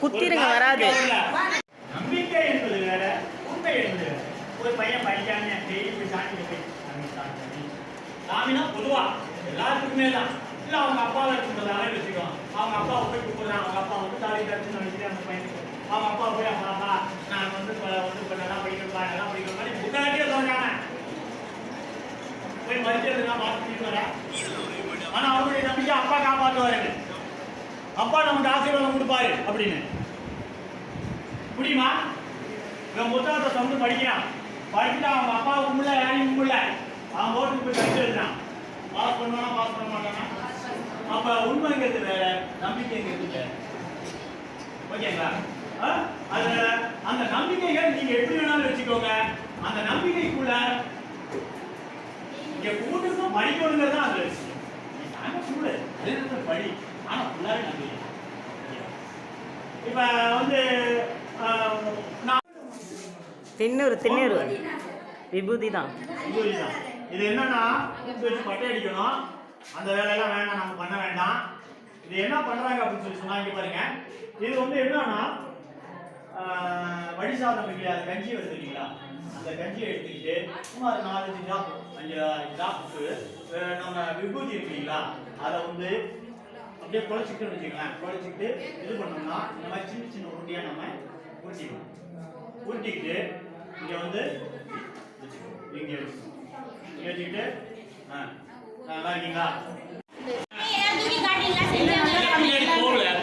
குத்திருங்க, வராது. நம்பிக்கை என்பது வேற உண்மை என்பது. ஒரு பையன் படிக்காம டெய்லி சாமி. சாமினா பொதுவா எல்லாத்துக்குமே தான். இல்ல அவங்க அப்பாவை இருக்கிறதால வச்சுக்கோம் அவங்க அப்பாவை போய் கூப்பிடுறான் அவங்க அப்பா வந்து தாலி கட்டுன்னு நினைச்சிட்டு அந்த பையனுக்கு அவங்க அப்பா போய் அப்பா அப்பா நான் வந்து வந்து இப்ப நல்லா படிக்கிறப்பா நல்லா முன்னாடியே சொல்றாங்க போய் மருத்துவ பார்த்துட்டு வரேன். ஆனா அவருடைய நம்பிக்கை அப்பா காப்பாற்றுவாரு அப்பா நமக்கு ஆசீர்வாதம் கொடுப்பாரு அப்படின்னு. முடியுமா இவன் புத்தகத்தை சொந்து படிக்கிறான். படிச்சுட்டு அவங்க அப்பா உண்மையில யாரையும் உண்மையில அவன் ஓட்டுக்கு போய் படிச்சு வச்சான் பாஸ் பண்ணுவானா பாஸ் பண்ண மாட்டானா? அப்ப உண்மைங்கிறது வேற நம்பிக்கைங்கிறது வேற. ஓகேங்களா? ஆ? அதுல அந்த நம்பிக்கைகள் நீங்க எப்படி வேணாலும் வச்சுக்கோங்க. அந்த நம்பிக்கைக்குள்ள இங்க கூட்டுக்கும் படிக்கணுங்கிறது தான் அது விஷயம் இப்ப வந்து திண்ணூறு திண்ணூறு. விபூதி தான். இது என்னன்னா இது வச்சு பட்டை அடிக்கணும். அந்த வேலையெல்லாம் வேண்டாம் நம்ம பண்ண வேண்டாம். இது என்ன பண்றாங்க அப்படின்னு சொல்லி சொன்னா இங்க பாருங்க. இது வந்து என்னன்னா வடி சாதம் இல்லையா அது கஞ்சி வருது இல்லைங்களா அந்த கஞ்சியை எடுத்துக்கிட்டு சுமார் நாலஞ்சு ட்ராப் அஞ்சு ட்ராப்புக்கு நம்ம விபூதி இருக்கு இல்லைங்களா அதை வந்து அப்படியே குழச்சிக்கிட்டு வச்சுக்கலாம் குழச்சிக்கிட்டு இது பண்ணோம்னா இந்த மாதிரி சின்ன சின்ன உருட்டியா நம்ம உருட்டிக்கணும் உருட்டிக்கிட்டு இங்க வந்து. இங்க. இங்க வச்சுக்கிட்டு ஆ நல்லா இருக்கீங்களா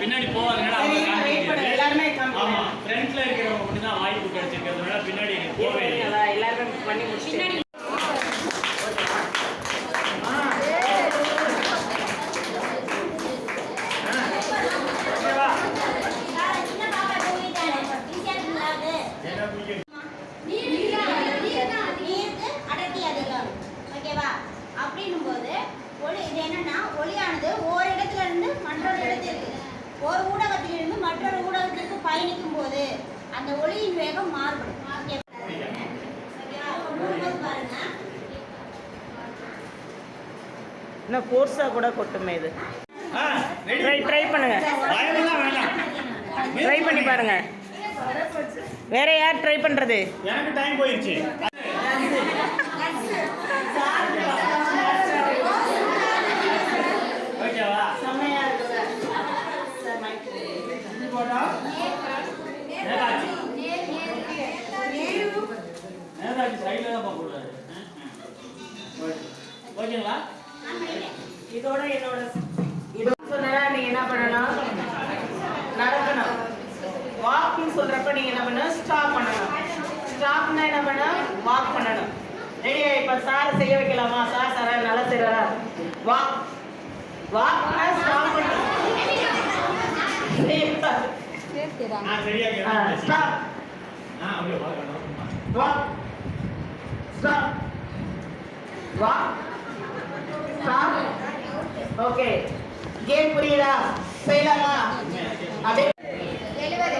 பின்னாடி முடியாது. ஆமா ஃப்ரண்ட்ல இருக்கிறவங்க மட்டும் தான் வாய்ப்பு கிடைச்சிருக்கிறதுனால பின்னாடி போவே. எல்லாருமே பண்ணி முடிச்சுட்டு ஒரு ஊடகத்திலிருந்து மற்றொரு ஊடகத்திற்கு பயணிக்கும் போது அந்த ஒளியின் வேகம் மாறுபடும். இன்னும் கோர்ஸாக கூட கொட்டுமே இது? ட்ரை ட்ரை பண்ணுங்க. ட்ரை பண்ணி பாருங்க. வேற யார் ட்ரை பண்றது? எனக்கு டைம் போயிருச்சு. ஸ்டாப் பண்ணணும். ஸ்டாப்னா என்ன பண்ணணும்? வாக் பண்ணணும். ரெடியா இப்ப சார் செய்ய வைக்கலாமா? சார் சார் நல்லா செய்யறா வாக் வாக்னா ஸ்டாப் பண்ணணும். Stop Walk. Stop. Walk. Stop. Okay game புரியுதா? செய்யலாமா? அப்படியே எழுபது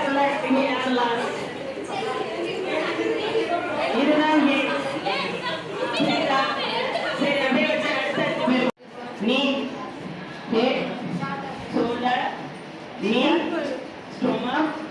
now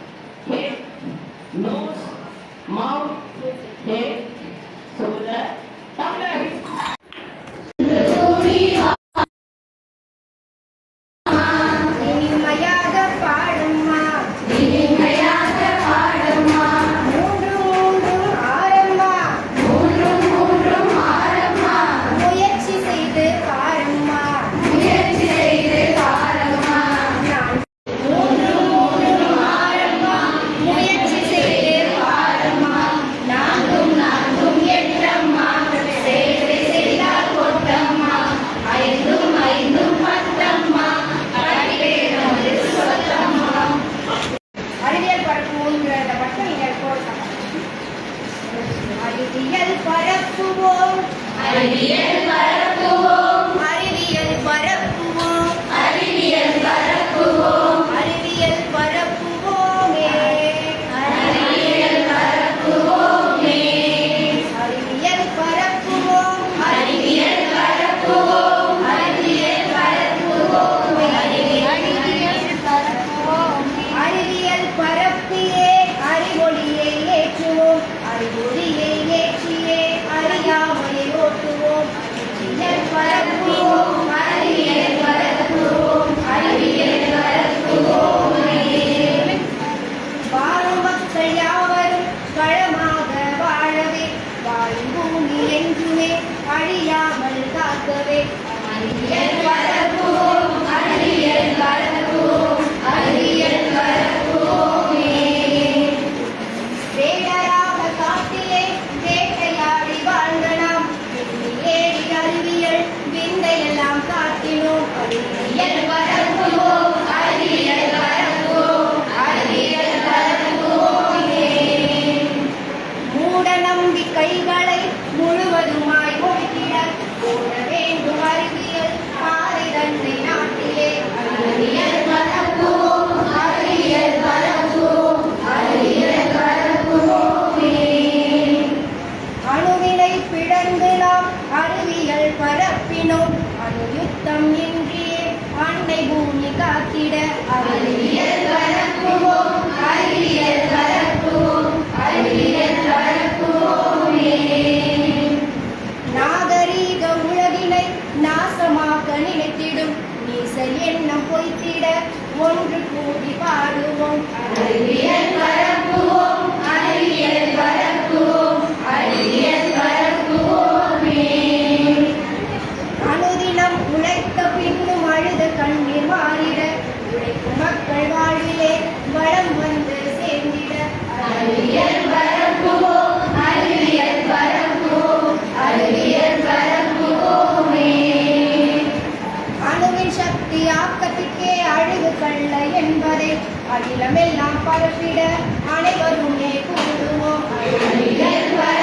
அணு யுத்தம் இன்றே அண்டை பூமி காத்திட அறிவியல் வளர்க்குவோம் அறிவியல் வளர்க்குவோம் அறிவியல் வளர்க்குவோமே. நாகரீக உலகினை நாசமாக்க நினைத்திடும். நீசல் எண்ணம் பொய்த்திட. ஒன்று கூடி பாடுவோம். அறிவியல் பண்பி மாறிட உழைக்கும் மக்கள் வாழ்விலே வளம் வந்து சேர்ந்திட. அறிவியல் வரம்புவோம் அறிவியல் வரம்புவோம் அறிவியல் அணுவின் சக்தி ஆக்கத்திற்கே அழிவு கள்ள என்பதை அகிலமெல்லாம் பரப்பிட அனைவருமே கூடுவோம் அறிவியல் வர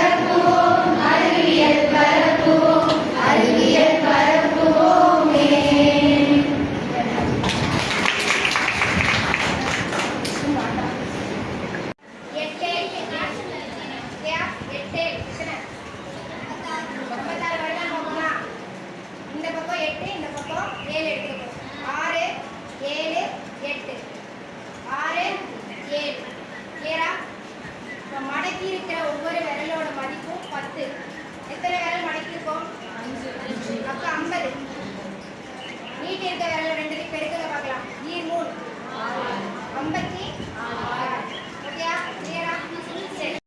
மடக்கி இருக்கிற ஒவ்வொரு விரலோட மதிப்பும் பத்து. எத்தனை விரல் மடக்கிருக்கோம் அப்போ ஐம்பது. நீட்டி இருக்க விரல் ரெண்டு பெருக்கல பார்க்கலாம். ஈ மூணு. ஐம்பத்தி ஓகேயா? கிளியரா